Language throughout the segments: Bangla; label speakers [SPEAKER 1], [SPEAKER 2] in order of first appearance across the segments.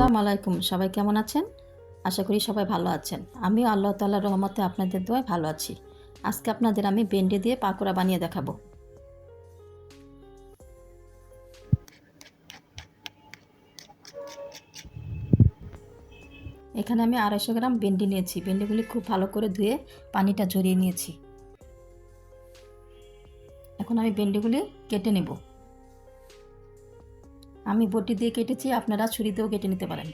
[SPEAKER 1] আসসালামু আলাইকুম। সবাই কেমন আছেন? আশা করি সবাই ভালো আছেন। আমিও আল্লাহ তাল্লাহর রহমতে আপনাদের দোয়ায় ভালো আছি। আজকে আপনাদের আমি বেন্ডি দিয়ে পাকোড়া বানিয়ে দেখাবো। এখানে আমি আড়াইশো গ্রাম ভেন্ডি নিয়েছি। ভেন্ডিগুলি খুব ভালো করে ধুয়ে পানিটা ঝরিয়ে নিয়েছি। এখন আমি ভেন্ডিগুলি কেটে নেব। আমি বটি দিয়ে কেটেছি, আপনারা ছুরি দিয়েও কেটে নিতে পারেন।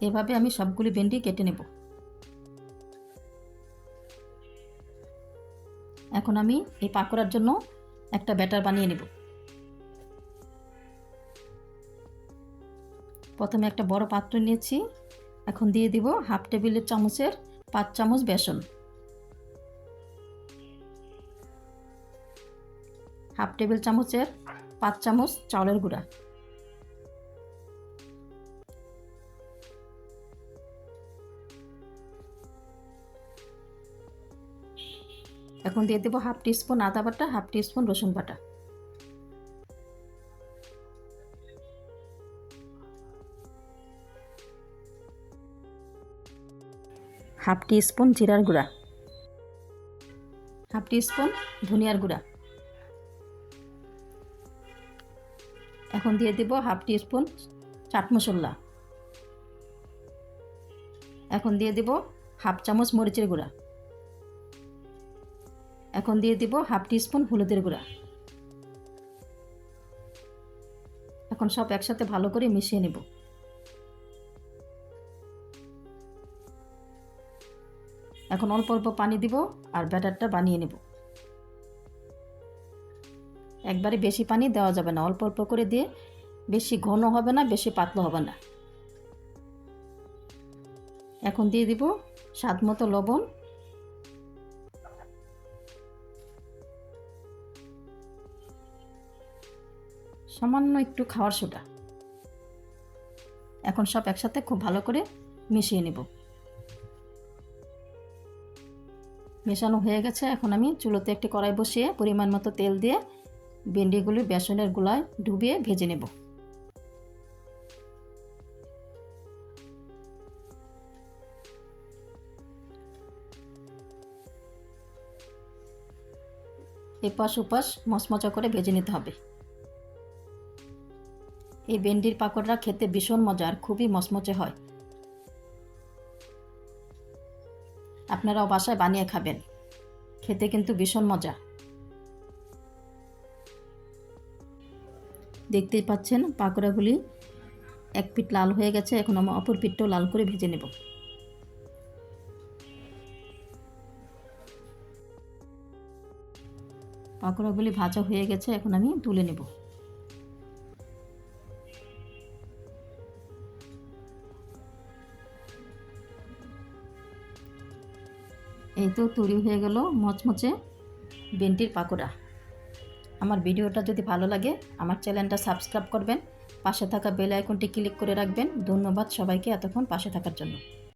[SPEAKER 1] এভাবে আমি সবগুলি ভেন্ডি কেটে নেব। এখন আমি এই পাকোড়ার জন্য একটা ব্যাটার বানিয়ে নেব। প্রথমে একটা বড় পাত্র নিয়েছি। এখন দিয়ে দিব হাফ টেবিলের চামচের পাঁচ চামচ বেসন। হাফ টেবিল চামচের পাঁচ চামচ চাউলের গুঁড়া। এখন দিয়ে দেবো হাফ টিস্পুন আদা বাটা, হাফ টিস্পুন রসুন বাটা। হাফ টি স্পুন জিরার গুঁড়া। হাফ টি স্পুন ধনিয়ার গুঁড়া। এখন দিয়ে দেব half teaspoon chaat masala. এখন দিয়ে দেব হাফ চামচ মরিচের গুঁড়া। এখন দিয়ে দিব হাফ টি স্পুন হলুদের গুঁড়া। এখন সব একসাথে ভালো করে মিশিয়ে নেব। এখন অল্প অল্প পানি দিব আর ব্যাটারটা বানিয়ে নেব। একবারে বেশি পানি দেওয়া যাবে না। অল্প অল্প করে দিয়ে বেশি ঘন হবে না, বেশি পাতলা হবে না। এখন দিয়ে দিব স্বাদ মতো লবণ। সামান্য একটু খাওয়ার সোটা এখন সব একসাথে খুব ভালো করে মিশিয়ে নেব। মেশানো হয়ে গেছে। এখন আমি চুলোতে একটি কড়াই বসিয়ে পরিমাণ মতো তেল দিয়ে ভেন্ডিগুলি বেসনের গুলায় ডুবিয়ে ভেজে নেব। এপাশ ওপাশ মচমচা করে ভেজে নিতে হবে। এই ভেন্ডির পাকোড়া খেতে ভীষণ মজার, খুবই মচমচে হয়। আপনারাও বাসায় বানিয়ে খাবেন। খেতে কিন্তু ভীষণ মজা। দেখতেই পাচ্ছেন পাকোড়াগুলি এক পিঠ লাল হয়ে গেছে। এখন আমি অপর পিঠটাও লাল করে ভেজে নেব। পাকোড়াগুলি ভাজা হয়ে গেছে, এখন আমি তুলে নেব। এই তো তৈরি হয়ে গেল মচমচে বেন্টির পাকোড়া। আমার ভিডিওটা যদি ভালো লাগে, আমার চ্যানেলটা সাবস্ক্রাইব করবেন, পাশে থাকা বেল আইকনটি ক্লিক করে রাখবেন। ধন্যবাদ সবাইকে এতক্ষণ পাশে থাকার জন্য।